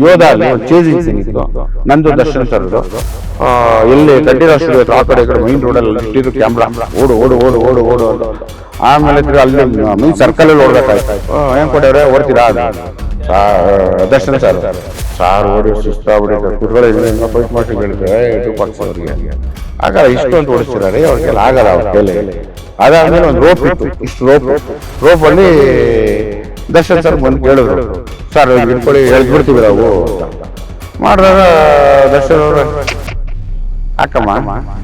ಯೋಧ chasing scene ಇತ್ತು ನಂದು ದರ್ಶನ್ ಸರ್ದು ಎಲ್ಲಿ ಕಡ್ಡಿ ರಾಷ್ಟ್ರ ಆ ಕಡೆ ಈ ಕಡೆ ಮೈನ್ ರೋಡಲ್ಲಿ ಇಟ್ಟಿದ್ರು ಕ್ಯಾಮ್ರಾ ಓಡು ಓಡು ಓಡು ಓಡು ಓಡು ಆಮೇಲೆ ಅಲ್ಲಿ ಮೀನ್ ಸರ್ಕಲ್ ಅಲ್ಲಿ ಓಡ್ಬೇಕಾಯ್ತು. ಏನ್ ಕೊಟ್ಟವ್ರೆ ಓಡ್ತೀರಾ. ದರ್ಶನ್ ಸರ್. ಸಾರ್ ಓಡಿ ಸುಸ್ತಾಗ್ಬಿಟ್ಟಿದೆ. ಕುಟ್ಕೊಳ್ಳಿ ಫೈಟ್ ಮಾಡಿ ಹೇಳಿದ್ರೆ ಇದು ಪಕ್ಷ ಅವ್ರಿಗೆ. ಆಗಲ್ಲ ಇಷ್ಟೊಂದು ಓಡಿಸ್ತಿದ್ದಾರೆ. ಅವ್ರಿಗೆಲ್ಲ ಆಗಲ್ಲ ಅವ್ರ ಕೈಲಿ ಅದಾದ್ಮೇಲೆ ಒಂದು ರೋಪ್ ಇತ್ತು. ಇಷ್ಟು ರೋಪ್ ರೋಪ್ ಅಲ್ಲಿ ದರ್ಶನ್ ಸರ್ ಬಂದು ಕೇಳಿದ್ರು. ಸರ್ ಹೇಳಿ ಬಿಡ್ತೀವಿ ನಾವು. ಮಾಡಿದಾಗ ದರ್ಶನ್ ಅವರು ಹಾಕಮ್ಮ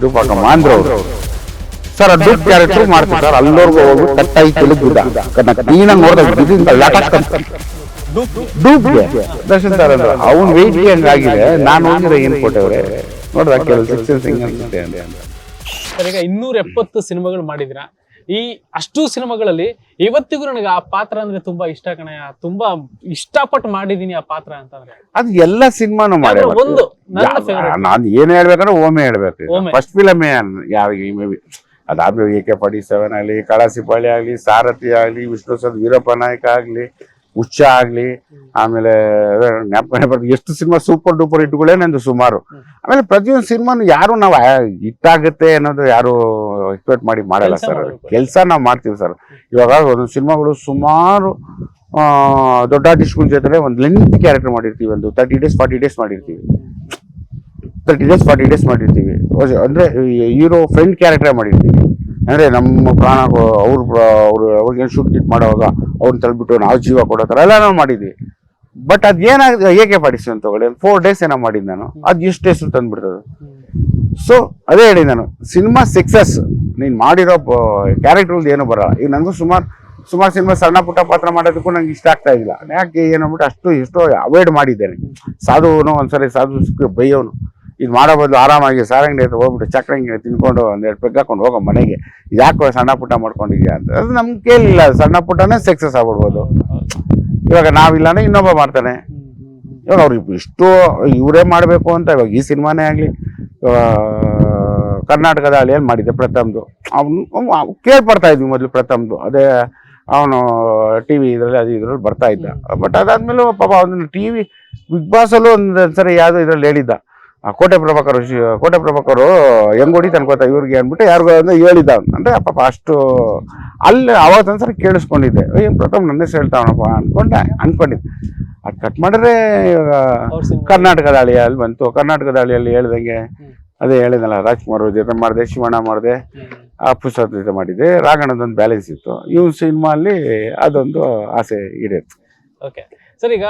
ಧೂಪ ಹಾಕಮ್ಮ ಅಂದ್ರು ಅವ್ರು. ಸರ್ ಅದು ಡೂಪ್ ಕ್ಯಾರೆಕ್ಟರ್ ಮಾಡ್ತೀವಿ ಸರ್ ಅಲ್ಲೋರ್ಗು ಹೋಗಿ ಕಟ್ಟಾಗಿ ತಿಳಿದ್ಬಿದ್ದ ಕ್ಲೀನಾಗಿ ನೋಡಿದಾಗ ಬಿದ್ದಿಂದ ಲಟಕ್ ಡೂಪ್ಗೆ ದರ್ಶನ್ ಸರ್ ಅಂದ್ರೆ. ಅವ್ನ ವೆಯ್ಟ್ ಹಂಗಾಗಿದೆ ನಾನು ಹೋಗಿದ್ರೆ ಏನು ಕೊಟ್ಟವ್ರೆ ನೋಡ್ದ ಕೆಲವು ಸಿಕ್ಸೆನ್ಸ್ ಹಿಂಗ್ ಅನ್ಸುತ್ತೆ ಅಂತ. ಸರ್ ಈಗ ಇನ್ನೂರ ಎಪ್ಪತ್ತು ಸಿನಿಮಾಗಳು ಮಾಡಿದ್ರ? ಈ ಅಷ್ಟು ಸಿನಿಮಾಗಳಲ್ಲಿ ಇವತ್ತಿಗೂ ನನಗೆ ಆ ಪಾತ್ರ ಅಂದ್ರೆ ತುಂಬಾ ಇಷ್ಟ ಕಣಯ್ಯ ತುಂಬಾ ಇಷ್ಟಪಟ್ಟು ಮಾಡಿದೀನಿ ಆ ಪಾತ್ರ ಅಂತಂದ್ರೆ. ಅದು ಎಲ್ಲ ಸಿನಿಮಾನು ಮಾಡಿ ಒಂದು ನನ್ನ favorite. ನಾನು ಏನ್ ಹೇಳ್ಬೇಕಂದ್ರೆ ಓಮೆ ಹೇಳ್ಬೇಕು ಓಮೆ. ಫಸ್ಟ್ ಫಿಲಮ್ ಯಾವ ಅದಾದ್ಮೇಲೆ ಎ ಕೆ ಫಾರ್ಟಿ ಸೆವೆನ್ ಆಗ್ಲಿ ಕಳಸಿಪಾಳಿ ಆಗ್ಲಿ ಸಾರಥಿ ಆಗ್ಲಿ ವಿಷ್ಣು ಸದ್ ವೀರಪ್ಪ ನಾಯಕ ಆಗಲಿ ಉಚ್ಚ ಆಗಲಿ ಆಮೇಲೆ ಎಷ್ಟು ಸಿನಿಮಾ ಸೂಪರ್ ಡೂಪರ್ ಇಟ್ಗಳೇ ನಂದು ಸುಮಾರು. ಆಮೇಲೆ ಪ್ರತಿಯೊಂದು ಸಿನಿಮಾನು ಯಾರು ನಾವು ಹಿಟ್ಟಾಗುತ್ತೆ ಅನ್ನೋದು ಯಾರು ಎಕ್ಸ್ಪೆಕ್ಟ್ ಮಾಡಿ ಮಾಡಲ್ಲ ಸರ್. ಕೆಲಸ ನಾವು ಮಾಡ್ತೀವಿ ಸರ್. ಇವಾಗ ಒಂದೊಂದು ಸಿನಿಮಾಗಳು ಸುಮಾರು ದೊಡ್ಡ ಆರ್ಟಿಸ್ಟ್ಗಳ ಜೊತೆ ಒಂದು ಲೆಂತ್ ಕ್ಯಾರೆಕ್ಟರ್ ಮಾಡಿರ್ತೀವಿ ಒಂದು ತರ್ಟಿ ಡೇಸ್ ಫಾರ್ಟಿ ಡೇಸ್ ಮಾಡಿರ್ತೀವಿ. ತರ್ಟಿ ಡೇಸ್ ಫಾರ್ಟಿ ಡೇಸ್ ಮಾಡಿರ್ತೀವಿ. ಅಂದ್ರೆ ಹೀರೋ ಫ್ರೆಂಡ್ ಕ್ಯಾರೆಕ್ಟರ್ ಮಾಡಿರ್ತೀವಿ. ಅಂದ್ರೆ ನಮ್ಮ ಪ್ರಾಣ ಅವ್ರ ಅವರು ಅವ್ರಿಗೆ ಶೂಟ್ ಕಿಟ್ ಮಾಡೋವಾಗ ಅವ್ರನ್ನ ತಳ್ಬಿಟ್ಟು ನಾವು ಜೀವ ಕೊಡೋ ಥರ ಎಲ್ಲ ನಾವು ಮಾಡಿದ್ವಿ. ಬಟ್ ಅದು ಏನಾಗ ಏಕೆ ಪಾಡಿಸಿ ಅಂತ ತಗೊಳ್ಳಿ ಫೋರ್ ಡೇಸ್ ಏನೋ ಮಾಡಿದ್ದು ನಾನು. ಅದು ಇಷ್ಟು ಹೆಸರು ತಂದುಬಿಡ್ತದೆ ಸೊ ಅದೇ ಹೇಳಿ ನಾನು ಸಿನಿಮಾ ಸಕ್ಸಸ್ ನೀನು ಮಾಡಿರೋ ಕ್ಯಾರೆಕ್ಟರ್ ಏನು ಬರಲ್ಲ. ಈಗ ನನಗೂ ಸುಮಾರು ಸುಮಾರು ಸಿನಿಮಾ ಸಣ್ಣ ಪುಟ್ಟ ಪಾತ್ರ ಮಾಡೋದಕ್ಕೂ ನಂಗೆ ಇಷ್ಟ ಆಗ್ತಾ ಇಲ್ಲ. ಯಾಕೆ ಏನಂದ್ಬಿಟ್ಟು ಅಷ್ಟು ಎಷ್ಟೋ ಅವಾಯ್ಡ್ ಮಾಡಿದ್ದೇನೆ ಸಾಧುವನು ಒಂದ್ಸರಿ ಸಾಧು ಬೈಯೋನು. ಇದು ಮಾಡೋ ಬದಲು ಆರಾಮಾಗಿ ಸಾರಂಗಡಿ ಹತ್ರ ಹೋಗ್ಬಿಟ್ಟು ಚಕ್ರಂಗಿ ತಿನ್ಕೊಂಡು ಒಂದೆರಡು ಪೆಗ್ ಹಾಕೊಂಡು ಹೋಗೋ ಮನೆಗೆ. ಯಾಕೆ ಸಣ್ಣ ಪುಟ್ಟ ಮಾಡ್ಕೊಂಡಿದ್ಯಾ ಅಂತ. ಅದು ನಮ್ಗೆ ಕೇಳಿಲ್ಲ. ಸಣ್ಣ ಪುಟ್ಟನೇ ಸಕ್ಸಸ್ ಆಗ್ಬಿಡ್ಬೋದು. ಇವಾಗ ನಾವಿಲ್ಲ ಅಂದ್ರೆ ಇನ್ನೊಬ್ಬ ಮಾಡ್ತಾನೆ. ಇವಾಗ ಅವ್ರಿಗೆ ಇಷ್ಟು ಇವರೇ ಮಾಡಬೇಕು ಅಂತ ಇವಾಗ ಈ ಸಿನಿಮಾನೇ ಆಗಲಿ ಕರ್ನಾಟಕದ ಅಲ್ಲಿ ಏನು ಮಾಡಿದ್ದೆ ಪ್ರಥಮ್ದು. ಅವನು ಕೇಳ್ಪಡ್ತಾ ಇದ್ವಿ ಮೊದಲು ಪ್ರಥಮ್ದು. ಅದೇ ಅವನು ಟಿ ವಿ ಇದರಲ್ಲಿ ಅದು ಇದರಲ್ಲಿ ಬರ್ತಾ ಇದ್ದ. ಬಟ್ ಅದಾದ್ಮೇಲೆ ಪಾಪ ಅವನು ಟಿ ವಿ ಬಿಗ್ ಬಾಸಲ್ಲೂ ಒಂದು ಸರಿ ಯಾವುದೋ ಇದರಲ್ಲಿ ಹೇಳಿದ್ದ. ಕೋಟೆ ಪ್ರಭಾಕರ್ ಕೋಟೆ ಪ್ರಭಾಕರು ಹೆಂಗ್ ತನ್ಕೋತ ಇವ್ರಿಗೆ ಅಂದ್ಬಿಟ್ಟು ಯಾರಿಗೋ ಅಂದ್ರೆ ಹೇಳಿದ್ದ ಅಂದರೆ ಪಾಪ ಅಷ್ಟು ಅಲ್ಲಿ ಅವತ್ತೊಂದ್ಸರಿ ಕೇಳಿಸ್ಕೊಂಡಿದ್ದೆ. ಏನ್ ಪ್ರಥಮ್ ನನ್ನ ಹೆಸರು ಹೇಳ್ತಾವನಪ್ಪ ಅನ್ಕೊಂಡೆ ಅನ್ಕೊಂಡಿದ್ದೆ. ಅದು ಕಟ್ ಮಾಡಿದ್ರೆ ಇವಾಗ ಕರ್ನಾಟಕ ದಾಳಿ ಕರ್ನಾಟಕದ ಅಳಿಯಲ್ಲಿ ಬಂತು. ಕರ್ನಾಟಕದ ಅಳಿಯಲ್ಲಿ ಹೇಳ್ದಂಗೆ ಅದೇ ಹೇಳಿದ್ನಲ್ಲ ರಾಜ್ಕುಮಾರ್ ಜೊತೆ ಮಾಡಿದೆ ಶಿವಣ್ಣ ಮಾಡಿದೆ ಆ ಪುಸ್ತಕ ಜೊತೆ ಮಾಡಿದೆ ರಾಘಣ್ಣದೊಂದು ಬ್ಯಾಲೆನ್ಸ್ ಇತ್ತು. ಇವ್ ಸಿನಿಮಾ ಅಲ್ಲಿ ಅದೊಂದು ಆಸೆ ಈಡೇರಿತು. ಓಕೆ ಸರ್ ಈಗ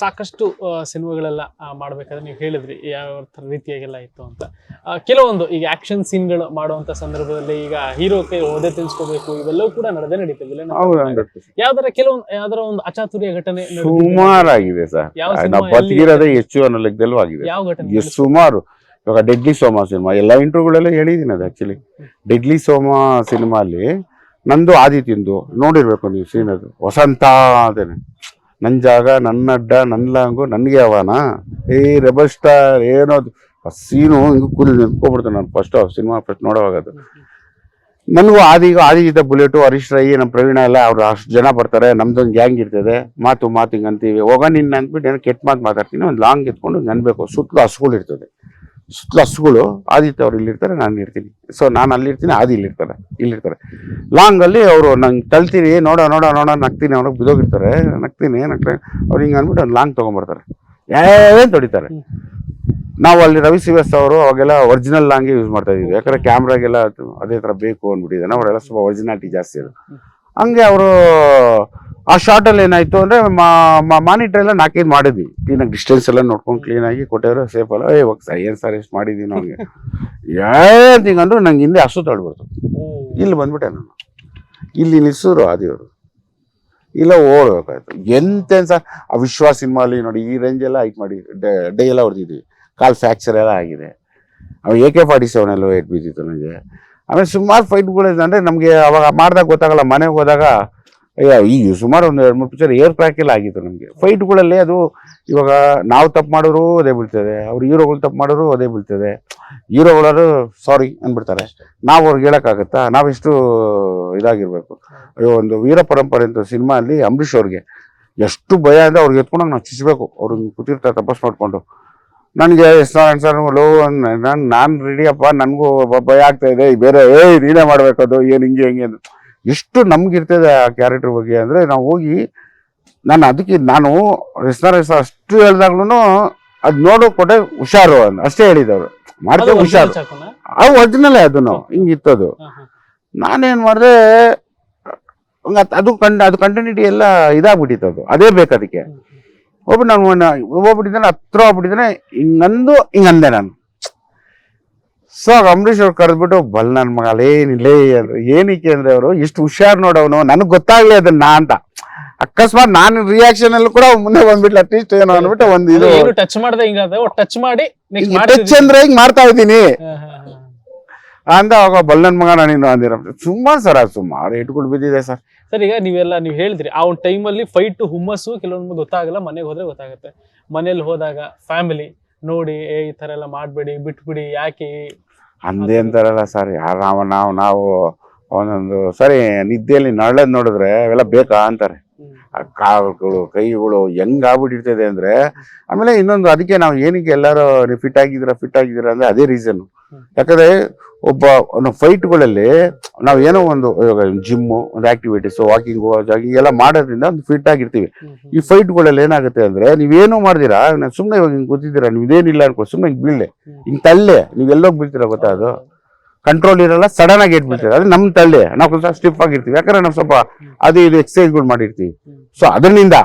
ಸಾಕಷ್ಟು ಸಿನಿಮಾಗಳೆಲ್ಲ ಮಾಡಬೇಕಾದ್ರೆ ನೀವು ಹೇಳಿದ್ರಿ ಯಾವ ಥರ ರೀತಿಯಾಗೆಲ್ಲ ಇತ್ತು ಅಂತ. ಕೆಲವೊಂದು ಈಗ ಆಕ್ಷನ್ ಸೀನ್ಗಳು ಮಾಡುವಂತ ಸಂದರ್ಭದಲ್ಲಿ ಈಗ ಹೀರೋಕ್ಕೆ ಓದೇ ತಿಳಿಸ್ಕೋಬೇಕು ಇವೆಲ್ಲವೂ ಕೂಡ ನಡೆದೇ ನಡೀತದೆ ವಿಲನ್ ಅಂತ ಹೌದು ಬಂದಾಗ. ಯಾವ್ದಾರ ಕೆಲವೊಂದು ಯಾವ್ದಾರ ಒಂದು ಅಚಾತುರ್ಯ ಘಟನೆ ಸುಮಾರು ಸುಮಾರಾಗಿದೆ ಸರ್. ಬದುಕಿರೋದೇ ಹೆಚ್ಚು ಅನ್ನೋ ಲೆಕ್ಕದಲ್ಲೂ ಆಗಿದೆ ಯಾವ ಘಟನೆ ಸುಮಾರು ಇವಾಗ ಡೆಡ್ಲಿ ಸೋಮ ಸಿನಿಮಾ ಎಲ್ಲ ಇಂಟರ್ವ್ಯೂಗಳೆಲ್ಲ ಹೇಳಿದ್ದೀನಿ ಅದು ಆ್ಯಕ್ಚುಲಿ ಡೆಡ್ಲಿ ಸೋಮ ಸಿನಿಮಾ ಅಲ್ಲಿ ನಂದು ಆದಿತ್ಯಂದು ನೋಡಿರ್ಬೇಕು ನೀವು ಸೀನ್ ಅದು. ವಸಂತ ಅದೇನೆ ನನ್ನ ಜಾಗ ನನ್ನ ಅಡ್ಡ ನನ್ನ ಲಾಂಗು, ನನಗೆ ಅವನ? ಏ, ರೆಬಲ್ ಸ್ಟಾರ್, ಏನೋ ಸೀನು ಹಿಂಗೆ ಕೂಲಿ ನಿಂತ್ಕೊಬಿಡ್ತೇನೆ ನಾನು ಫಸ್ಟ್ ಸಿನಿಮಾ ಫಸ್ಟ್ ನೋಡುವಾಗ ಅದು. ನನಗೂ ಆದಿಗೂ ಇದ್ದ ಬುಲೆಟು ಹರೀಶ್ ರೈ ನಮ್ಮ ಪ್ರವೀಣ ಎಲ್ಲ ಅವ್ರು ಅಷ್ಟು ಜನ ಬರ್ತಾರೆ, ನಮ್ದೊಂದು ಗ್ಯಾಂಗ್ ಇರ್ತದೆ. ಮಾತು ಮಾತು ಹಿಂಗೆ ಅಂತೀವಿ. ಹೋಗ ನಿನ್ನ ಅಂದ್ಬಿಟ್ಟು ಏನೋ ಕೆಟ್ಟ ಮಾತು ಮಾತಾಡ್ತೀನಿ, ಒಂದು ಲಾಂಗ್ ಎತ್ಕೊಂಡು ಅನ್ಬೇಕು ಸುತ್ತಲೂ ಹಸುಗಳು ಇರ್ತದೆ ಸುತ್ತಲೂ ಹಸುಗಳು ಆದಿತ್ಯ ಅವ್ರು ಇಲ್ಲಿರ್ತಾರೆ, ನಾನು ಇರ್ತೀನಿ. ಸೊ ನಾನು ಅಲ್ಲಿರ್ತೀನಿ, ಆದಿ ಇಲ್ಲಿರ್ತಾರೆ ಇಲ್ಲಿರ್ತಾರೆ. ಲಾಂಗ್ ಅಲ್ಲಿ ಅವರು ನಂಗೆ ತಳ್ತೀನಿ ನೋಡ ನೋಡ ನೋಡ, ನಗ್ತೀನಿ ಅವ್ರಿಗೆ ಬಿದೋಗಿರ್ತಾರೆ ನಗ್ತೀನಿ ನಗ್ತೀನಿ ಅವ್ರು ಹಿಂಗೆ ಅಂದ್ಬಿಟ್ಟು ಒಂದು ಲಾಂಗ್ ತೊಗೊಂಬರ್ತಾರೆ. ಏನ್ ತೊಡಿತಾರೆ? ನಾವು ಅಲ್ಲಿ ರವಿ ಸಿವಸ್ ಅವರು ಅವಾಗೆಲ್ಲ ಒರಿಜಿನಲ್ ಲಾಂಗೇ ಯೂಸ್ ಮಾಡ್ತಾ ಯಾಕಂದರೆ ಯಾಕಂದ್ರೆ ಕ್ಯಾಮ್ರಾಗೆಲ್ಲ ಅದೇ ಥರ ಬೇಕು ಅಂದ್ಬಿಟ್ಟಿದ್ದಾನೆ ಅವರೆಲ್ಲ ಸ್ವಲ್ಪ ಒರಿಜಿನಾಲಿಟಿ ಜಾಸ್ತಿ ಅದು. ಹಂಗೆ ಅವರು ಆ ಶಾರ್ಟಲ್ಲಿ ಏನಾಯ್ತು ಅಂದ್ರೆ ಮಾನಿಟರ್ ಎಲ್ಲ ನಾಲ್ಕೈದು ಮಾಡಿದ್ವಿ. ಕ್ಲೀನಾಗಿ ಡಿಸ್ಟೆನ್ಸ್ ಎಲ್ಲ ನೋಡ್ಕೊಂಡು ಕ್ಲೀನಾಗಿ ಕೊಟ್ಟವ್ರು ಸೇಫ್ ಅಲ್ಲ. ಏ ಇವಾಗ ಸರ್ ಏನು ಸರ್ ಎಷ್ಟು ಮಾಡಿದ್ದೀವಿ ಅವ್ನಿಗೆ. ಏನು ಅಂದ್ರೆ ನಂಗೆ ಹಿಂದೆ ಹಸು ತಳ್ಬಿಡ್ತು. ಇಲ್ಲಿ ಬಂದ್ಬಿಟ್ಟೆ ನಾನು. ಇಲ್ಲಿ ನಿಲ್ಸಿದ್ರು ಆದಿಯವರು. ಇಲ್ಲ ಓಡ್ಬೇಕಾಯ್ತು ಎಂತೆನ್ ಸರ್ ಆ ವಿಶ್ವಾಸ ಸಿನಿಮಾಲಿ ನೋಡಿ ಈ ರೇಂಜ್ ಎಲ್ಲ ಹೈಟ್ ಮಾಡಿ ಡೇ ಎಲ್ಲ ಹೊಡೆದಿದ್ವಿ. ಕಾಲ್ ಫ್ರ್ಯಾಕ್ಚರ್ ಎಲ್ಲ ಆಗಿದೆ. ಅವ ಎ ಕೆ ಫಾರ್ಟಿ ಸೆವೆನ್ ಎಲ್ಲ ಏಟ್ ಬಿದ್ದಿತ್ತು ನನಗೆ ಆಮೇಲೆ ಸುಮಾರು ಫೈಟ್ಗಳು ಅಂದರೆ ನಮಗೆ ಅವಾಗ ಮಾಡಿದಾಗ ಗೊತ್ತಾಗಲ್ಲ ಮನೆಗೆ ಹೋದಾಗ ಈಗ ಸುಮಾರು ಒಂದು ಎರಡು ಮೂರು ಪಿಕ್ಚರ್ ಏರ್ ಕ್ರ್ಯಾಕ್ ಎಲ್ಲ ಆಗಿತ್ತು ನಮಗೆ. ಫೈಟ್ಗಳಲ್ಲಿ ಅದು ಇವಾಗ ನಾವು ತಪ್ಪು ಮಾಡಿದ್ರು ಅದೇ ಬೀಳ್ತದೆ. ಅವ್ರು ಹೀರೋಗಳು ತಪ್ಪು ಮಾಡಿದ್ರು ಅದೇ ಬೀಳ್ತದೆ. ಹೀರೋಗಳಾದ್ರು ಸಾರಿ ಅಂದ್ಬಿಡ್ತಾರೆ. ನಾವು ಅವ್ರಿಗೆ ಹೇಳೋಕ್ಕಾಗತ್ತಾ? ನಾವೆಷ್ಟು ಇದಾಗಿರಬೇಕು. ಅಯ್ಯೋ, ಒಂದು ವೀರ ಪರಂಪರೆ ಅಂತ ಸಿನಿಮಾ ಅಲ್ಲಿ ಅಂಬರೀಷ್ ಅವ್ರಿಗೆ ಎಷ್ಟು ಭಯ ಅಂದರೆ ಅವ್ರಿಗೆ ಎತ್ಕೊಂಡಾಗ ನಾವು ಚಿಸ್ಬೇಕು. ಅವ್ರು ಹಿಂಗ್ ಕೂತಿರ್ತಾರೆ ತಪಸ್ ಮಾಡಿಕೊಂಡು. ನನಗೆ ಸರ್ ಸರ್ ಲೋ ನಾನು ನಾನು ರೆಡಿಯಪ್ಪ ನನಗೂ ಭಯ ಆಗ್ತಾ ಬೇರೆ, ಏಯ್, ನೀನೇ ಮಾಡಬೇಕದು. ಏನು ಹಿಂಗೆ ಹಿಂಗೆ ಅಂತ. ಎಷ್ಟು ನಮ್ಗಿರ್ತದೆ ಆ ಕ್ಯಾರೆಕ್ಟರ್ ಬಗ್ಗೆ ಅಂದರೆ ನಾವು ಹೋಗಿ ನಾನು ಅದಕ್ಕೆ ನಾನು ರೆಸ್ಟಾರೆಂಟ್ ಅಷ್ಟು ಹೇಳ್ದಾಗ್ಲೂ ಅದು ನೋಡೋ ಕೊಟ್ಟೆ ಹುಷಾರು ಅಂತ ಅಷ್ಟೇ ಹೇಳಿದವರು. ಮಾಡ್ತೇವೆ ಅದು ಹುಷಾರು. ಅವು ಒರಿಜಿನಲ್ಲೇ ಅದು ನಾವು. ಹಿಂಗಿತ್ತದು. ನಾನೇನು ಮಾಡಿದೆ ಅದು ಕಂಡು ಅದು ಕಂಟಿನ್ಯೂಟಿ ಎಲ್ಲ ಇದಾಗ್ಬಿಟ್ಟಿತ್ತು ಅದು. ಅದೇ ಬೇಕು ಅದಕ್ಕೆ. ಒಬ್ಬ ನಾನು ಹೋಗ್ಬಿಟ್ಟಿದ್ದಾನೆ ಹತ್ರ ಹೋಗ್ಬಿಟ್ಟಿದ್ದಾನೆ ಹಿಂಗಂದು ಹಿಂಗಂದೆ ನಾನು. ಸೊ ಅಂಬರೀಶ್ ಅವ್ರು ಕರೆದ್ಬಿಟ್ಟು ಬಲ್ ನನ್ ಮಗ ಏನಿಲ್ಲ ಅಂದ್ರೆ ಏನಕ್ಕೆ ಅಂದ್ರೆ ಅವರು ಇಷ್ಟು ಹುಷಾರ್ ನೋಡವನು ನನಗೆ ಗೊತ್ತಾಗ್ಲಿ ಅದನ್ನ ನಾ ಅಂತ. ಅಕಸ್ಮಾತ್ ನಾನು ರಿಯಾಕ್ಷನ್ ಅಲ್ಲಿ ಕೂಡ ಮುಂದೆ ಬಂದ್ಬಿಟ್ಲ ಅಟ್ಲೀಸ್ಟ್ ಏನೋ ಅನ್ಬಿಟ್ಟು ಒಂದು ಇದು ಟಚ್ ಮಾಡದೆ ಹಿಂಗಾದ್ರೆ ಟಚ್ ಮಾಡಿ ಟಚ್ ಅಂದ್ರೆ ಹಿಂಗ್ ಮಾಡ್ತಾ ಇದ್ದೀನಿ. ಅಂದ ಅವಾಗ ಬಲ್ಲನ್ ಮಗ ನಾನು ಅಂದಿರ ಸುಮಾರು ಸರ್ ಅದು ಸುಮಾರು ಇಟ್ಕೊಂಡು ಬಿದ್ದಿದೆ ಸರ್. ಸರ್ ಈಗ ನೀವೆಲ್ಲ ನೀವು ಹೇಳಿದ್ರಿ ಆ ಒಂದು ಟೈಮಲ್ಲಿ ಫೈಟ್ ಹುಮ್ಮಸ್ಸು ಕೆಲವೊಂದು ಗೊತ್ತಾಗಲ್ಲ ಮನೆಗೆ ಹೋದ್ರೆ ಗೊತ್ತಾಗುತ್ತೆ. ಮನೇಲಿ ಹೋದಾಗ ಫ್ಯಾಮಿಲಿ ನೋಡಿ ಏ ಈ ಥರ ಎಲ್ಲ ಮಾಡಬೇಡಿ ಬಿಟ್ಬಿಡಿ ಯಾಕೆ? ಅಂದೇ ಅಂತಾರಲ್ಲ ಸರ್ ಯಾರು ನಾವು ನಾವು ನಾವು ಒಂದೊಂದು ಸರಿ ನಿದ್ದೆಯಲ್ಲಿ ನಳ್ಳದ್ ನೋಡಿದ್ರೆ ಅವೆಲ್ಲ ಬೇಕಾ ಅಂತಾರೆ. ಕಾಲುಗಳು ಕೈಗಳು ಹೆಂಗ್ ಆಗ್ಬಿಟ್ಟಿರ್ತದೆ ಅಂದ್ರೆ ಆಮೇಲೆ ಇನ್ನೊಂದು ಅದಕ್ಕೆ ನಾವು ಏನಕ್ಕೆ ಎಲ್ಲರೂ ಫಿಟ್ ಆಗಿದ್ದೀರಾ ಫಿಟ್ ಆಗಿದ್ದೀರಾ ಅಂದ್ರೆ ಅದೇ ರೀಸನ್. ಯಾಕಂದ್ರೆ ಒಬ್ಬ ಫೈಟ್ಗಳಲ್ಲಿ ನಾವು ಏನೋ ಒಂದು ಜಿಮ್ಮು ಒಂದು ಆಕ್ಟಿವಿಟೀಸ್ ವಾಕಿಂಗು ಜಾಗಿಂಗ್ ಎಲ್ಲ ಮಾಡೋದ್ರಿಂದ ಒಂದು ಫಿಟ್ ಆಗಿರ್ತೀವಿ. ಈ ಫೈಟ್ಗಳಲ್ಲಿ ಏನಾಗುತ್ತೆ ಅಂದ್ರೆ ನೀವೇನು ಮಾಡಿದಿರಾ ನಾನು ಸುಮ್ಮನೆ ಇವಾಗ ಹಿಂಗೆ ಕೂತಿದ್ದೀರಾ ನೀವು ಇದೇನಿಲ್ಲ ಅನ್ಕೋ ಸುಮ್ಮನೆ ಹಿಂಗೆ ಬೀಳ್ಳೆ. ಹಿಂಗೆ ತಳ್ಳೆ ನೀವು ಎಲ್ಲೋಗಿ ಬೀಳ್ತೀರಾ ಗೊತ್ತಾ ಅದು ಕಂಟ್ರೋಲ್ ಇರಲ್ಲ ಸಡನ್ ಆಗಿ ಇಟ್ಬಿಡ್ತೀವಿ ಅದು ನಮ್ಮ ತಳ್ಳಿ ನಾವು ಸ್ವಲ್ಪ ಸ್ಟಿಫ್ ಆಗಿರ್ತೀವಿ ಯಾಕಂದ್ರೆ ನಾವು ಸ್ವಲ್ಪ ಅದು ಇದು ಎಕ್ಸಸೈಸ್ಗಳು ಮಾಡಿರ್ತೀವಿ. ಸೊ ಅದರಿಂದ.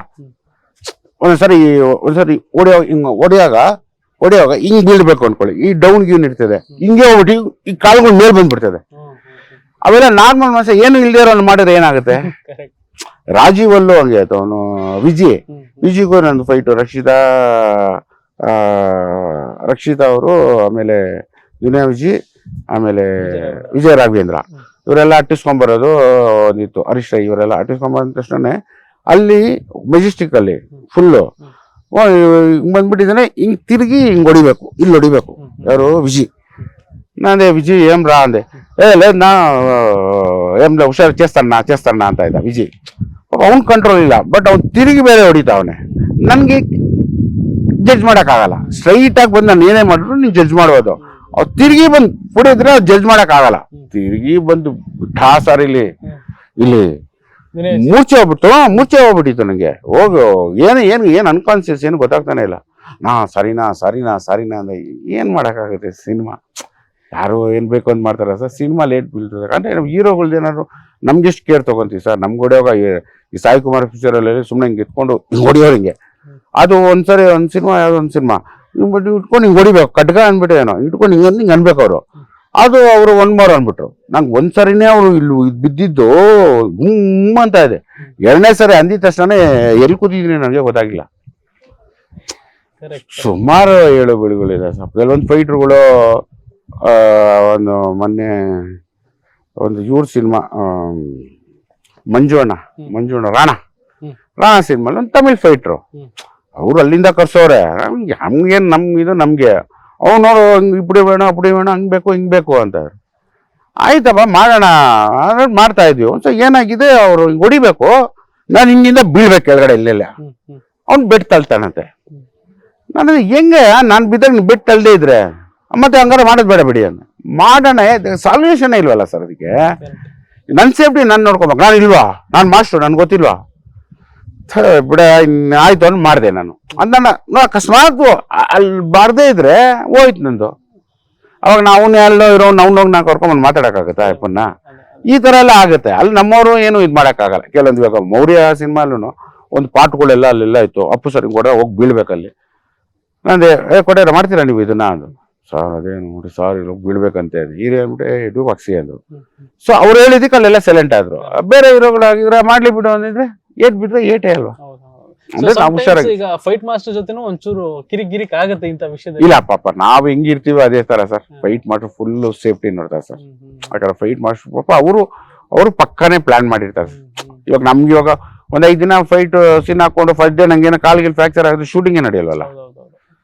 ಒಂದ್ಸರಿ ಒಂದ್ಸರಿ ಓಡಿಯೋ, ಹಿಂಗ್ ಓಡಿಯಾಗ ಹೊಡೆಯುವಾಗ ಹಿಂಗ್ ಬೀಳ್ಬೇಕು ಅನ್ಕೊಳ್ಳಿ ಈ ಡೌನ್ ಗೀನ್ ಇರ್ತದೆ ಹಿಂಗೆ ಹೋಗ್ಬಿಟ್ಟು ಈ ಕಾಲುಗಳು ಮೇಲ್ ಬಂದ್ಬಿಡ್ತದೆ. ಅವೆಲ್ಲ ನಾರ್ಮಲ್ ಮನುಷ್ಯ ಏನು ಇಲ್ದೇ ಇರೋ ಮಾಡಿದ್ರೆ ಏನಾಗುತ್ತೆ. ರಾಜೀವ್ ಅಲ್ಲೂ ಹಂಗೆ ಆಯ್ತು ಅವನು ವಿಜಿ. ವಿಜಿಗೂ ನಂದು ಫೈಟ್ ರಕ್ಷಿತಾ ರಕ್ಷಿತಾ ಅವರು ಆಮೇಲೆ ದುನಿಯಾ ವಿಜಿ ಆಮೇಲೆ ವಿಜಯ ರಾಘವೇಂದ್ರ. ಇವರೆಲ್ಲ ಅಟ್ಟಿಸ್ಕೊಂಬರೋದು ಒಂದಿತ್ತು ಹರೀಶ್ ರೈ ಇವರೆಲ್ಲ ಅಟ್ಟಿಸ್ಕೊಂಬಂದ ತಕ್ಷಣ ಅಲ್ಲಿ ಮೆಜೆಸ್ಟಿಕ್ ಅಲ್ಲಿ ಫುಲ್ಲು ಬಂದ್ಬಿಟ್ಟಿದ್ದಾನೆ ಹಿಂಗೆ ತಿರುಗಿ ಹಿಂಗೆ ಹೊಡಿಬೇಕು ಇಲ್ಲಿ ಹೊಡಿಬೇಕು. ಯಾರು? ವಿಜಿ. ನಾನೇ ವಿಜಿ ಏಮ್ ರಾ ಅಂದೆ. ಏ ಲೇ ನಾ ಏಮ್ ಹುಷಾರು ಚೇಸ್ತಾನ ಚೇಸ್ತಾನ ಅಂತ ಇದ್ದ ವಿಜಿ. ಅವನ್ ಕಂಟ್ರೋಲ್ ಇಲ್ಲ ಬಟ್ ಅವ್ನು ತಿರುಗಿ ಬೇರೆ ಹೊಡಿತಾ ಅವನೇ. ನನಗೆ ಜಡ್ಜ್ ಮಾಡೋಕ್ಕಾಗಲ್ಲ. ಸ್ಟ್ರೈಟಾಗಿ ಬಂದು ನಾನು ಏನೇ ಮಾಡಿದ್ರು ನೀವು ಜಡ್ಜ್ ಮಾಡ್ಬೋದು ಅವ್ರು ತಿರುಗಿ ಬಂದು ಹೊಡಿದ್ರೆ ಜಡ್ಜ್ ಆಗಲ್ಲ. ತಿರುಗಿ ಬಂದು ಠಾಸರ್ ಇಲ್ಲಿ ಇಲ್ಲಿ ದಿನೇಶ್, ಮೂರ್ಛೆ ಹೋಗ್ಬಿಟ್ಟು ಮೂರ್ಛೆ ಹೋಗ್ಬಿಟ್ಟಿತ್ತು ನನಗೆ ಹೋಗು ಏನು ಏನು ಏನು ಅನ್ಕಾನ್ಸಿಯಸ್ ಏನು ಗೊತ್ತಾಗ್ತಾನೆ ಇಲ್ಲ. ನಾ ಸರಿನಾ ಸರಿನಾ ಸರಿನಾ ಅಂದ ಏನು ಮಾಡೋಕ್ಕಾಗುತ್ತೆ ಸಿನಿಮಾ ಯಾರು ಏನು ಬೇಕು ಅಂತ ಮಾಡ್ತಾರೆ ಸರ್ ಸಿನಿಮಾ ಲೇಟ್ ಬೀಳ್ತದೆ. ಅಂದ್ರೆ ನಾವು ಹೀರೋಗಳ್ದು ಏನಾದ್ರು ನಮ್ಗೆ ಎಷ್ಟು ಕೇರ್ ತಗೊಂತೀವಿ ಸರ್ ನಮ್ಗೆ ಹೊಡೆಯೋಗ ಈ ಸಾಯಿ ಕುಮಾರ್ ಪಿಕ್ಚರ್ ಅಲ್ಲಿ ಸುಮ್ಮನೆ ಹಿಂಗೆ ಇಟ್ಕೊಂಡು ಹೊಡಿಯೋರು ಹಿಂಗೆ. ಅದು ಒಂದ್ಸರಿ ಒಂದು ಸಿನಿಮಾ ಯಾವ್ದೋ ಒಂದು ಸಿನಿಮಾ ಇಟ್ಕೊಂಡು ಹಿಂಗೆ ಹೊಡಿಬೇಕು ಕಟ್ಗ ಅನ್ಬಿಟ್ಟು ಏನೋ ಇಟ್ಕೊಂಡು ಹಿಂಗೆ ಹಿಂಗೆ ಅನ್ಬೇಕು ಅವರು ಅದು ಅವರು ಒನ್ ಮೋರ್ ಅನ್ಬಿಟ್ರು ನಂಗೆ ಒಂದ್ಸರಿನೇ ಅವರು ಇಲ್ಲಿ ಇದ್ ಬಿದ್ದಿದ್ದು ಗುಮ್ ಅಂತ ಇದೆ ಎರಡನೇ ಸರಿ ಅಂದಿದ ತಕ್ಷಣ ಎಲ್ಲಿ ಕೂತಿದ್ದೀನಿ ನನಗೆ ಗೊತ್ತಾಗಿಲ್ಲ. ಸುಮಾರು ಏಳು ಬೀಳುಗಳಿದೆ ಸ್ವಲ್ಪ ಕೆಲವೊಂದು ಫೈಟ್ರುಗಳು ಒಂದು ಮೊನ್ನೆ ಒಂದು ಇವ್ರ ಸಿನಿಮಾ ಮಂಜು ಅಣ್ಣ. ಮಂಜು ಅಣ್ಣ ರಾಣ. ರಾಣ ಸಿನಿಮಾ ಒಂದು ತಮಿಳ್ ಫೈಟ್ರು. ಅವ್ರು ಅಲ್ಲಿಂದ ಕರ್ಸೋರೆ ನಮ್ಗೆ ನಮ್ಗೇನು ನಮ್ ಇದು ನಮಗೆ. ಅವ್ನು ನೋಡು ಹಂಗೆ ಇಪ್ಪಡಿ ಬೇಣ ಅಪ್ಪಡಿ ಬೇಣ ಹಂಗೆ ಬೇಕು ಹಿಂಗೆ ಬೇಕು ಅಂತ ಆಯ್ತಪ್ಪ ಮಾಡೋಣ. ಅಂದ್ರೆ ಮಾಡ್ತಾ ಇದ್ವಿ. ಒಂದು ಏನಾಗಿದೆ ಅವರು ಹೊಡಿಬೇಕು. ನಾನು ಹಿಂಗಿಂದ ಬೀಳ್ಬೇಕು ಕೆಳಗಡೆ ಇಲ್ಲೆಲ್ಲ. ಅವ್ನು ಬೆಟ್ ತಳ್ತಾನಂತೆ. ನಾನು ಹೆಂಗೆ ನಾನು ಬಿದ್ದಾಗ ನೀವು ಬೆಟ್ ತಳ್ದೇ ಇದ್ರೆ? ಮತ್ತೆ ಹಂಗಾರೆ ಮಾಡೋದು ಬೇಡ ಬಿಡಿ ಅಂತ ಮಾಡೋಣ ಸಾಲ್ವೇಷನ್ ಇಲ್ವಲ್ಲ ಸರ್ ಅದಕ್ಕೆ. ನನ್ನ ಸೇಫ್ಟಿ ನಾನು ನೋಡ್ಕೊಬೇಕು. ನಾನು ಇಲ್ವಾ? ನಾನು ಮಾಸ್ಟ್ರು ನನ್ಗೆ ಗೊತ್ತಿಲ್ವಾ? ಬಿಡ ಆಯ್ತು ಅಂದ್ ಮಾಡಿದೆ ನಾನು. ಅಂದಣ್ಣ ನೋ ಅಕಸ್ಮಾತ್ ಅಲ್ಲಿ ಬಾರ್ದೇ ಇದ್ರೆ ಹೋಯ್ತು ನಂದು. ಅವಾಗ ನಾವು ಎಲ್ಲೋ ಇರೋ ನಾವು ಹೋಗಿ ನಾ ಕರ್ಕೊಂಬಂದು ಮಾತಾಡೋಕ್ಕಾಗತ್ತಾ ಅದೇ, ಅದೇ. ಈ ಥರ ಎಲ್ಲ ಆಗುತ್ತೆ. ಅಲ್ಲಿ ನಮ್ಮವರು ಏನು ಇದು ಮಾಡೋಕ್ಕಾಗಲ್ಲ. ಕೆಲವೊಂದು ಇವಾಗ ಮೌರ್ಯ ಸಿನಿಮಾಲೂ ಒಂದು ಪಾಟ್ಗಳೆಲ್ಲ ಅಲ್ಲೆಲ್ಲ ಇತ್ತು. ಅಪ್ಪು ಸರ್ ಕೂಡ ಹೋಗಿ ಬೀಳ್ಬೇಕಲ್ಲಿ. ನಂದೆ ಏ ಕೊಡೆ ಮಾಡ್ತೀರಾ ನೀವು ಇದನ್ನ? ಅಂದು. ಸರ್ ಅದೇನು ನೋಡಿ ಸರ್ ಇಲ್ಲಿ ಹೋಗಿ ಬೀಳ್ಬೇಕಂತ. ಹೇಳಿ ಹೀರೋ ಅಂದ್ಬಿಟ್ಟು "ಏ, ಇದು ಹಾಕ್ಸಿ ಅಂದ್ರು. ಸೊ ಅವ್ರು ಹೇಳಿದಕ್ಕೆ ಅಲ್ಲೆಲ್ಲ ಸೈಲೆಂಟ್ ಆದ್ರು. ಬೇರೆ ಹೀರೋಗಳಾಗಿದ್ರೆ ಮಾಡ್ಲಿ ಬಿಡು ಅಂದಿದ್ರೆ ಏಟ್ ಬಿಟ್ರೆ ಏಟೇ ಅಲ್ವಾ. ಅಂದ್ರೆ ನಾವು ಹುಷಾರಾಗಿ ಈಗ ಫೈಟ್ ಮಾಸ್ಟರ್ ಜೊತೆನೂ ಒಂಚೂರು ಕಿರಿಕ್ ಗಿರಿಕ್ ಆಗತ್ತೆ ಇಂತ ವಿಷಯದಲ್ಲಿ. ಇಲ್ಲ ಪಾಪ ನಾವ್ ಹೆಂಗಿರ್ತೀವಿ ಅದೇ ತರ ಸರ್. ಫೈಟ್ ಮಾಡ್ರೆ ಫುಲ್ ಸೇಫ್ಟಿ ನೋಡ್ತಾರೆ ಸರ್ ಯಾಕಂದ್ರೆ ಫೈಟ್ ಮಾಸ್ಟರ್ ಪಾಪ ಅವರು ಅವರು ಪಕ್ಕನೇ ಪ್ಲಾನ್ ಮಾಡಿರ್ತಾರೆ. ಇವಾಗ ನಮ್ಗೆ ಇವಾಗ ಒಂದ್ ಐದ್ ದಿನ ಫೈಟ್ ಸೀನ್ ಹಾಕೊಂಡು ಫಸ್ಟ್ ಡೇ ನಂಗೇನೋ ಕಾಲಿಗೆ ಫ್ರಾಕ್ಚರ್ ಆಗುತ್ತೆ ಶೂಟಿಂಗ್ ನಡೆಯಲ್ವಲ್ಲ.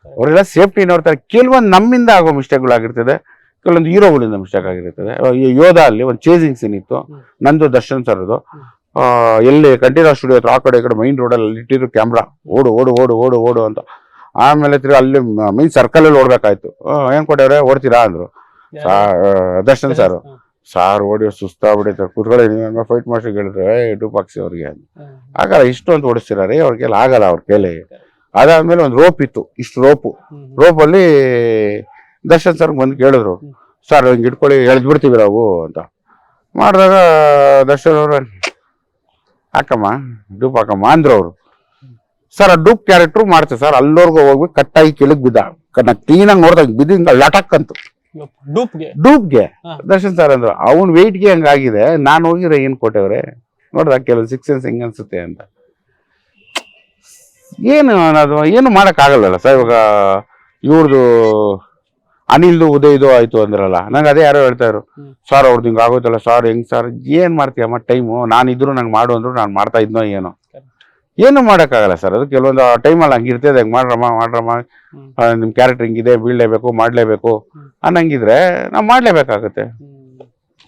ಅವರೆಲ್ಲ ಸೇಫ್ಟಿ ನೋಡ್ತಾರೆ. ಕೆಲವೊಂದು ನಮ್ಮಿಂದ ಆಗೋ ಮಿಸ್ಟೇಕ್ಗಳಾಗಿರ್ತದೆ ಕೆಲವೊಂದು ಹೀರೋಗಳಿಂದ ಮಿಸ್ಟೇಕ್ ಆಗಿರ್ತದೆ ಯೋಧ ಅಲ್ಲಿ ಒಂದು ಚೇಸಿಂಗ್ ಸೀನ್ ಇತ್ತು. ನಂದು ದರ್ಶನ್ ಸರ್ದು ಎಲ್ಲಿ ಕಂಠೀರ ಸ್ಟುಡಿಯೋ ಹತ್ರ ಆ ಕಡೆ ಈ ಕಡೆ ಮೈನ್ ರೋಡಲ್ಲಿ ಇಟ್ಟಿದ್ರು ಕ್ಯಾಮ್ರಾ ಓಡು ಓಡು ಓಡು ಓಡು ಓಡು ಅಂತ. ಆಮೇಲೆ ತಿರ್ಗಿ ಅಲ್ಲಿ ಮೈನ್ ಸರ್ಕಲಲ್ಲಿ ಓಡ್ಬೇಕಾಯ್ತು. ಏನು ಏನ್ ಕೊಟ್ಟವ್ರೆ ಓಡ್ತೀರಾ ಅಂದ್ರು. ದರ್ಶನ್ ಸಾರು. ಸಾರ್ ಓಡಿ ಸುಸ್ತಾಗ್ಬಿಡೈತೆ ಕುತ್ಕೊಳ್ಳಿ ನೀವು ಫೈಟ್ ಮಾಸ್ಟರ್ ಹೇಳಿದ್ರೆ ಏ ಡೂಪಾಕ್ಸಿ ಅವ್ರಿಗೆ ಅಂತ. ಆಗಲ್ಲ ಇಷ್ಟು ಅಂತ ಓಡಿಸ್ತಿರಾರೆ ಅವ್ರಿಗೆಲ್ಲ ಆಗಲ್ಲ ಅವ್ರ ಕೈಲಿ ಅದಾದ್ಮೇಲೆ ಒಂದು ರೋಪ್ ಇತ್ತು ಇಷ್ಟು ರೋಪು ರೋಪಲ್ಲಿ ದರ್ಶನ್ ಸರ್ ಬಂದು ಕೇಳಿದ್ರು. ಸರ್ ಹಿಂಗೆ ಇಟ್ಕೊಳ್ಳಿ ಎಳ್ದು ಬಿಡ್ತೀವಿ ನಾವು ಅಂತ. ಮಾಡಿದಾಗ ದರ್ಶನ್ ಅವರು ಹಾಕಮ್ಮ ಡೂಪ್ ಹಾಕಮ್ಮ ಅಂದ್ರು ಅವರು. ಸರ್ ಆ ಡೂಪ್ ಕ್ಯಾರೆಕ್ಟ್ರು ಮಾಡ್ತೀವಿ ಸರ್ ಅಲ್ಲೋರ್ಗು ಹೋಗ್ಬಿಟ್ಟು ಕಟ್ಟಾಗಿ ಕೆಳಗ್ ಬಿದ್ದ. ನಾ ಕ್ಲೀನಾಗಿ ನೋಡ್ದಾಗ ಬಿದ್ದಿಂದ ಲಟಕ್ ಅಂತ ಡೂಪ್ಗೆ ಡೂಪ್ಗೆ. ದರ್ಶನ್ ಸರ್ ಅಂದ್ರು ಅವನ್ ವೆಯ್ಟ್ಗೆ ಹಂಗಾಗಿದೆ ನಾನು ಹೋಗಿದ್ರೆ ಏನ್ ಕೊಟ್ಟೆವ್ರೆ. ನೋಡ್ದ ಕೆಲವು ಸಿಕ್ಸ್ ಸೆನ್ಸ್ ಹೆಂಗ್ ಅನ್ಸುತ್ತೆ ಅಂತ. ಏನು ಅದು ಏನು ಮಾಡಕ್ ಆಗಲ್ಲಲ್ಲ ಸರ್ ಇವಾಗ ಇವ್ರದ್ದು ಅನಿಲ್ದು ಉದಯದು ಆಯ್ತು ಅಂದ್ರಲ್ಲ ನಂಗೆ ಅದೇ ಯಾರೋ ಹೇಳ್ತಾ ಇದ್ರು ಸಾರ್ ಅವ್ರದ್ದು ಹಿಂಗೆ ಆಗೋಯ್ತಲ್ಲ ಸರ್ ಹೆಂಗ್ ಸರ್ ಏನ್ ಮಾಡ್ತೀಯಮ್ಮ ಟೈಮು? ನಾನಿದ್ರು ಇದ್ರು ನಂಗೆ ಮಾಡು ಅಂದ್ರು ನಾನು ಮಾಡ್ತಾ ಇದ್ನೋ ಏನೋ. ಏನು ಮಾಡೋಕ್ಕಾಗಲ್ಲ ಸರ್ ಅದು ಕೆಲವೊಂದು ಟೈಮಲ್ಲಿ ಹಂಗೆ ಇರ್ತದೆ ಹಂಗೆ ಮಾಡ್ರಮ್ಮ ಮಾಡ್ರಮ್ಮ ನಿಮ್ಮ ಆ, ಕ್ಯಾರೆಕ್ಟರ್ ಹಿಂಗಿದೆ ಬೀಳಲೇಬೇಕು ಮಾಡಲೇಬೇಕು. ಅನ್ನಂಗಿದ್ರೆ ನಾವು ಮಾಡಲೇಬೇಕಾಗುತ್ತೆ.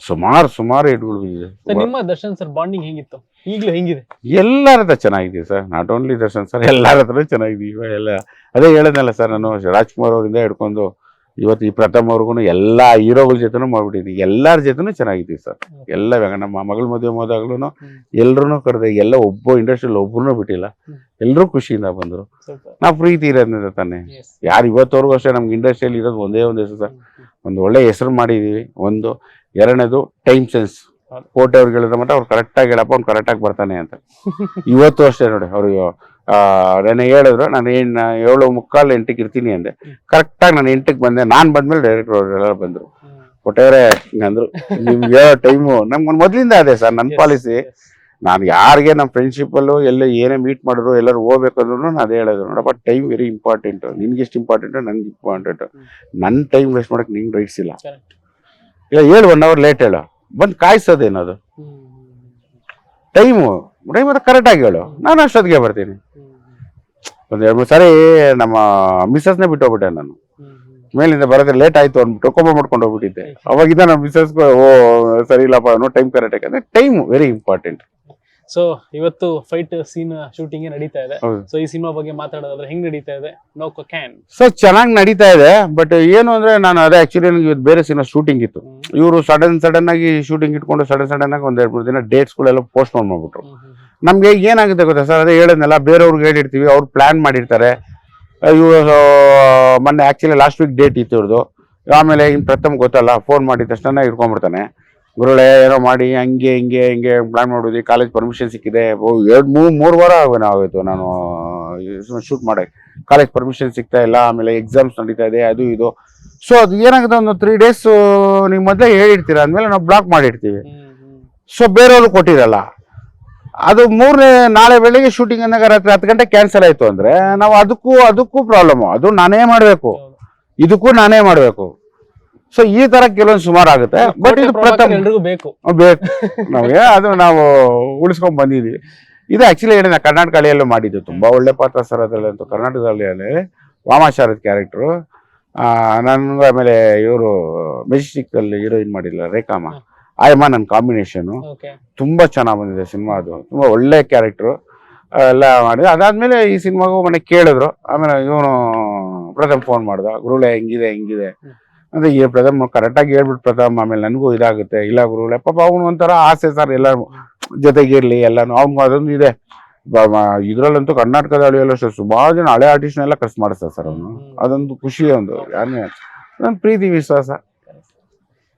ಸುಮಾರು ಸುಮಾರು ಬಿದ್ದಿದೆ ಸರ್ ನಿಮ್ಮ ದರ್ಶನ್ ಸರ್ ಬಾಂಡಿಂಗ್ ಹೆಂಗಿತ್ತು? ಈಗಲೂ ಹೆಂಗಿದೆ? ಎಲ್ಲರ ಹತ್ರ ಚೆನ್ನಾಗಿದೆ sir not only Darshan sir ಎಲ್ಲರ ಹತ್ರ ಚೆನ್ನಾಗಿದೆ ಇವಾಗ ಎಲ್ಲ ಅದೇ ಹೇಳದ್ನಲ್ಲ ಸರ್ ನಾನು ರಾಜ್ಕುಮಾರ್ ಅವರಿಂದ ಹಿಡ್ಕೊಂಡು ಇವತ್ತು ಈ ಪ್ರಥಮ ವರ್ಗೂ ಎಲ್ಲಾ ಹೀರೋಗಳ ಜೊತೆನೂ ಮಾಡ್ಬಿಟ್ಟಿದ್ವಿ ಎಲ್ಲರ ಜೊತೆನೂ ಚೆನ್ನಾಗಿದ್ದೀವಿ ಸರ್. ಎಲ್ಲ ನಮ್ಮ ಮಗಳ ಮದುವೆ ಹೋದಾಗ್ಲೂ ಎಲ್ರೂ ಕರೆದೆ ಎಲ್ಲ ಒಬ್ಬ ಇಂಡಸ್ಟ್ರಿಯಲ್ಲಿ ಒಬ್ಬರೂ ಬಿಟ್ಟಿಲ್ಲ. ಎಲ್ಲರೂ ಖುಷಿಯಿಂದ ಬಂದರು. ನಾ ನಾವು ಪ್ರೀತಿ ಇರೋದ್ರಿಂದ ತಾನೆ. ಯಾರು ಇವತ್ತವರೆಗೂ ಅಷ್ಟೇ ನಮ್ಗೆ ಇಂಡಸ್ಟ್ರಿಯಲ್ಲಿ ಇರೋದು ಒಂದೇ ಒಂದು ಹೆಸರು ಸರ್ ಒಂದು ಒಳ್ಳೆ ಹೆಸರು ಮಾಡಿದೀವಿ. ಒಂದು ಎರಡನೇದು ಟೈಮ್ ಸೆನ್ಸ್. ಕೋಟೆ ಅವ್ರಿಗೆ ಹೇಳಿದ್ರೆ ಮಟ್ಟ ಅವ್ರು ಕರೆಕ್ಟಾಗಿ ಹೇಳಪ್ಪ ಅವ್ನು ಕರೆಕ್ಟಾಗಿ ಬರ್ತಾನೆ ಅಂತ. ಇವತ್ತು ಅಷ್ಟೇ ನೋಡಿ ಅವ್ರಿಗೆ ನನಗೆ ಹೇಳಿದ್ರು ನಾನು ಏನು ಏಳು ಮುಕ್ಕಾಲು ಎಂಟಕ್ಕೆ ಇರ್ತೀನಿ ಅಂದೆ. ಕರೆಕ್ಟಾಗಿ ನಾನು ಎಂಟಕ್ಕೆ ಬಂದೆ. ನಾನು ಬಂದ್ಮೇಲೆ ಡೈರೆಕ್ಟರ್ ಅವರೆಲ್ಲ ಬಂದ್ರು. ಒಟ್ಟಾರೆ ಹಿಂಗಂದ್ರು ನಿಮ್ಗೆ ಹೇಳೋ ಟೈಮು ನಮ್ಗೆ ಮೊದಲಿಂದ ಅದೇ ಸರ್ ನನ್ನ ಪಾಲಿಸಿ ನಾನು ಯಾರಿಗೆ ನಮ್ಮ ಫ್ರೆಂಡ್ಶಿಪ್ಪಲ್ಲೂ ಎಲ್ಲ ಏನೇ ಮೀಟ್ ಮಾಡಿದ್ರು ಎಲ್ಲರೂ ಹೋಗ್ಬೇಕಂದ್ರೂ ನಾನು ಅದೇ ಹೇಳೋದು. ನೋಡಪ್ಪ ಟೈಮ್ ವೆರಿ ಇಂಪಾರ್ಟೆಂಟು ನಿನ್ಗೆ ಇಂಪಾರ್ಟೆಂಟು ಇಂಪಾರ್ಟೆಂಟ್ ನನ್ಗೆ ಇಂಪಾರ್ಟೆಂಟ್ ನನ್ನ ಟೈಮ್ ವೇಸ್ಟ್ ಮಾಡಕ್ಕೆ ನಿಂಗೆ ರೈಟ್ಸ್ ಇಲ್ಲ. ಇಲ್ಲ ಹೇಳು ಒನ್ ಅವರ್ ಲೇಟ್ ಹೇಳು. ಬಂದು ಕಾಯಿಸೋದೇನದು ಟೈಮು ಟೈಮ್ ಅದು ಕರೆಕ್ಟಾಗಿ ಹೇಳು. ನಾನು ಅಷ್ಟೊತ್ತಿಗೆ ಬರ್ತೀನಿ. ಒಂದು ಎರಡು ಮೂರು ಸಾರಿ ನಮ್ಮ ಮಿಸ್ಸಸ್ನೇ ಬಿಟ್ಟು ಹೋಗ್ಬಿಟ್ಟೆ ನಾನು. ಮೇಲಿಂದ ಬರೋದ್ರೆ ಲೇಟ್ ಆಯ್ತು ಅಂದ್ಬಿಟ್ಟು ಕೋಪ ಮಾಡ್ಕೊಂಡು ಹೋಗ್ಬಿಟ್ಟಿದ್ದೆ. ಅವಾಗಿಂದ ನಮ್ಮ ಮಿಸ್ಸಸ್ ಓ ಸರಿ ಇಲ್ಲಪ್ಪ ನೋ ಟೈಮ್ ಕರೆಕ್ಟ್ ಯಾಕಂದ್ರೆ ಟೈಮ್ ವೆರಿ ಇಂಪಾರ್ಟೆಂಟ್ ಸೊ ಇವತ್ತು ಫೈಟ್ ಸೀನ್ ಶೂಟಿಂಗ್ ನಡೀತಾ ಇದೆ. ಸೊ ಈ ಸಿನಿಮಾ ಬಗ್ಗೆ ಮಾತಾಡೋದಾದ್ರೆ ಹೆಂಗ್ ನಡೀತಾ ಇದೆ? ನೋ ಕ್ಯಾನ್ ಸೊ ಚೆನ್ನಾಗಿ ನಡೀತಾ ಇದೆ ಬಟ್ ಏನು ಅಂದ್ರೆ ನಾನು ಅದೇ ಆಕ್ಚುಲಿ ನನಗೆ ಇವತ್ತು ಬೇರೆ ಸಿನಿಮಾ ಶೂಟಿಂಗ್ ಇತ್ತು. ಇವರು ಸಡನ್ ಸಡನ್ ಆಗಿ ಶೂಟಿಂಗ್ ಇಟ್ಕೊಂಡು ಸಡನ್ ಸಡನ್ ಆಗಿ ಒಂದ್ ಎರಡು ಮೂರು ದಿನ ಡೇಟ್ಸ್ಗಳೆಲ್ಲ ಪೋಸ್ಟ್ ಮಾಡ್ಬಿಟ್ರು. ನಮ್ಗೆ ಏನಾಗುತ್ತೆ ಗೊತ್ತಾ ಸರ್? ಅದೇ ಹೇಳಿದ್ನಲ್ಲ ಬೇರೆಯವ್ರಿಗೆ ಹೇಳಿರ್ತೀವಿ ಅವ್ರು ಪ್ಲಾನ್ ಮಾಡಿರ್ತಾರೆ. ಇವರು ಮೊನ್ನೆ ಆ್ಯಕ್ಚುಲಿ ಲಾಸ್ಟ್ ವೀಕ್ ಡೇಟ್ ಇತ್ತು ಇವ್ರದ್ದು ಆಮೇಲೆ ಇನ್ನು ಪ್ರಥಮ ಗೊತ್ತಲ್ಲ ಫೋನ್ ಮಾಡಿದ ತಕ್ಷಣ ಇಟ್ಕೊಂಡ್ಬಿಡ್ತಾನೆ ಗುರುಳೆ ಏನೋ ಮಾಡಿ ಹಂಗೆ ಹಿಂಗೆ ಹಿಂಗೆ ಪ್ಲಾನ್ ಮಾಡೋದು ಕಾಲೇಜ್ ಪರ್ಮಿಷನ್ ಸಿಕ್ಕಿದೆ. ಎರಡು ಮೂರು ಮೂರು ವಾರ ಆಗೋಣ ಆಗೋಯ್ತು ನಾನು ಶೂಟ್ ಮಾಡೋಕ್ಕೆ. ಕಾಲೇಜ್ ಪರ್ಮಿಷನ್ ಸಿಗ್ತಾ ಇಲ್ಲ ಆಮೇಲೆ ಎಕ್ಸಾಮ್ಸ್ ನಡೀತಾ ಇದೆ ಅದು ಇದು. ಸೊ ಅದು ಏನಾಗುತ್ತೆ ಒಂದು ತ್ರೀ ಡೇಸ್ ನಿಮ್ಮ ಮೊದಲೇ ಹೇಳಿರ್ತೀರ ಅಂದಮೇಲೆ ನಾವು ಬ್ಲಾಕ್ ಮಾಡಿರ್ತೀವಿ. ಸೊ ಬೇರೆಯವ್ರು ಕೊಟ್ಟಿರಲ್ಲ. ಅದು ಮೂರನೇ ನಾಳೆ ಬೆಳಿಗ್ಗೆ ಶೂಟಿಂಗ್ ಅಂದಾಗ ರಾತ್ರಿ ಹತ್ತು ಗಂಟೆ ಕ್ಯಾನ್ಸಲ್ ಆಯ್ತು ಅಂದ್ರೆ ನಾವು ಅದಕ್ಕೂ ಅದಕ್ಕೂ ಪ್ರಾಬ್ಲಮ್ ಅದು ನಾನೇ ಮಾಡಬೇಕು. ಇದಕ್ಕೂ ನಾನೇ ಮಾಡಬೇಕು. ಸೊ ಈ ತರ ಕೆಲವೊಂದು ಸುಮಾರು ಆಗುತ್ತೆ. ಬಟ್ ಇದು ಪ್ರಥಮ ಬೇಕು. ಬೇಕು. ನಮಗೆ ಅದು ನಾವು ಉಳಿಸ್ಕೊಂಡ್ ಬಂದಿದೀವಿ. ಇದು ಆಕ್ಚುಲಿ ಏನಿದೆ ಕರ್ನಾಟಕ ಅಳಿಯಲ್ಲೂ ಮಾಡಿದ್ದು ತುಂಬಾ ಒಳ್ಳೆ ಪಾತ್ರ ಸರ್ ಅದರಲ್ಲಂತೂ ಕರ್ನಾಟಕದಲ್ಲಿ ವಾಮಾಚಾರದ ಕ್ಯಾರೆಕ್ಟ್ರು ನನ್ಗೆ ಆಮೇಲೆ ಇವರು ಮೆಜೆಸ್ಟಿಕ್ ಅಲ್ಲಿ ಹೀರೋಯಿನ್ ಮಾಡಿಲ್ಲ ರೇಖಾಮ ಆಯಮ್ಮ ನನ್ ಕಾಂಬಿನೇಷನು ತುಂಬಾ ಚೆನ್ನಾಗಿ ಬಂದಿದೆ ಸಿನಿಮಾ ಅದು. ತುಂಬಾ ಒಳ್ಳೆ ಕ್ಯಾರೆಕ್ಟರ್ ಎಲ್ಲ ಮಾಡಿದೆ. ಅದಾದ್ಮೇಲೆ ಈ ಸಿನಿಮಾಗೂ ಮನೆ ಕೇಳಿದ್ರು. ಆಮೇಲೆ ಇವನು ಪ್ರಥಮ್ ಫೋನ್ ಮಾಡ್ದ. ಗುರುಳೆ ಹೆಂಗಿದೆ ಹೆಂಗಿದೆ. ಅಂದ್ರೆ ಈ ಪ್ರಥಮ್ ಕರೆಕ್ಟಾಗಿ ಹೇಳ್ಬಿಟ್ಟು ಪ್ರಥಮ್. ಆಮೇಲೆ ನನಗೂ ಇದಾಗುತ್ತೆ. ಇಲ್ಲ ಗುರುಳೆ ಪಾಪ ಅವನು ಒಂಥರ ಆಸೆ ಸರ್ ಎಲ್ಲ ಜೊತೆಗಿರ್ಲಿ ಎಲ್ಲಾನು ಅವ್ನಿಗೂ ಅದೊಂದು ಇದೆ. ಇದ್ರಲ್ಲಂತೂ ಕರ್ನಾಟಕದ ಹಳ್ಳಿಯಲ್ಲೂ ಅಷ್ಟೇ. ಸುಮಾರು ಜನ ಹಳೆ ಆರ್ಟಿಸ್ಟ್ನೆಲ್ಲ ಖರ್ಚು ಮಾಡಿಸ್ತಾರೆ ಸರ್ ಅವನು. ಅದೊಂದು ಖುಷಿ ಒಂದು. ಯಾರನ್ನೇ ನನ್ನ ಪ್ರೀತಿ ವಿಶ್ವಾಸ.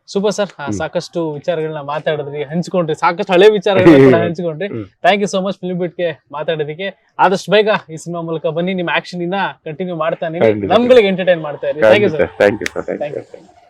Super sir. ಸಾಕಷ್ಟು ವಿಚಾರಗಳನ್ನ ಮಾತಾಡಿದ್ರಿ ಹಂಚ್ಕೊಂಡ್ರಿ. ಸಾಕಷ್ಟು ಹಳೆ ವಿಚಾರಗಳನ್ನ ಕೂಡ ಹಂಚ್ಕೊಂಡ್ರಿ. Thank you so much film ಬಿಟ್ಗೆ ಮಾತಾಡೋದಕ್ಕೆ ಆದಷ್ಟು ಬೇಗ ಈ ಸಿನಿಮಾ ಮೂಲಕ ಬನ್ನಿ ನಿಮ್ಮ ಆಕ್ಷನ್ ಇನ್ನ ಕಂಟಿನ್ಯೂ ಮಾಡ್ತಾನೆ. ನಮ್ಗಳಿಗೆ ಎಂಟರ್ಟೈನ್ ಮಾಡ್ತಾ ಇರಿ. Thank you sir thank you sir thank thank you you